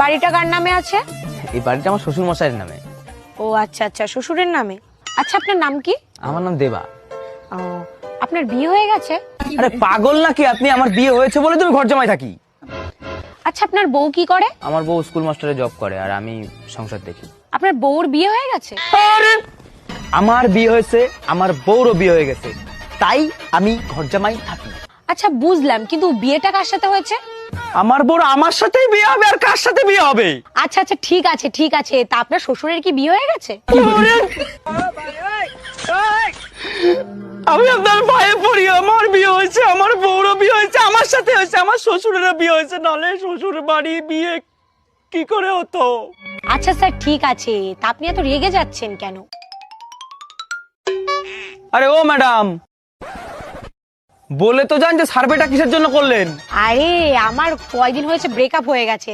বাড়িটা কার নামে আছে? এই বাড়িটা আমার শ্বশুর মশাইয়ের নামে। ও আচ্ছা আচ্ছা শ্বশুরের নামে? আচ্ছা আপনার নাম কি? আমার নাম দেবা। ও আপনার বিয়ে হয়ে গেছে? আরে পাগল নাকি আপনি? আমার বিয়ে হয়েছে বলে তুমি ঘর জামাই থাকি। আচ্ছা আপনার বউ কি করে? আমার বউ স্কুল মাস্টারে জব করে আর আমি সংসার দেখি। আপনার বউর বিয়ে হয়ে গেছে? আরে! আমার বিয়ে হয়েছে আমার বউরও বিয়ে হয়ে গেছে। তাই আমি ঘর জামাই থাকি। আচ্ছা বুঝলাম কিন্তু বিয়েটা কার সাথে হয়েছে? আমার বউর আমার সাথেই বিয়ে হবে আর কার সাথে বিয়ে হবে? আচ্ছা আচ্ছা ঠিক আছে ঠিক আছে। তা আপনার শ্বশুরের কি বিয়ে হয়ে গেছে? আমি আপনার ভয়ে পড়ি আমার বিয়ে হয়েছে আমার বউরও বিয়ে হয়েছে আমার সাথে হয়েছে আমার শ্বশুরেরও বিয়ে হয়েছে নালে শ্বশুর বাড়ি বিয়ে কি করে হতো? আচ্ছা স্যার ঠিক আছে। তা আপনি এত রেগে যাচ্ছেন কেন? আরে ও ম্যাডাম বলে তো জান যে সার্ভেটা কিসের জন্য করলেন? আরে, আমার কয়দিন হয়েছে ব্রেকআপ হয়ে গেছে।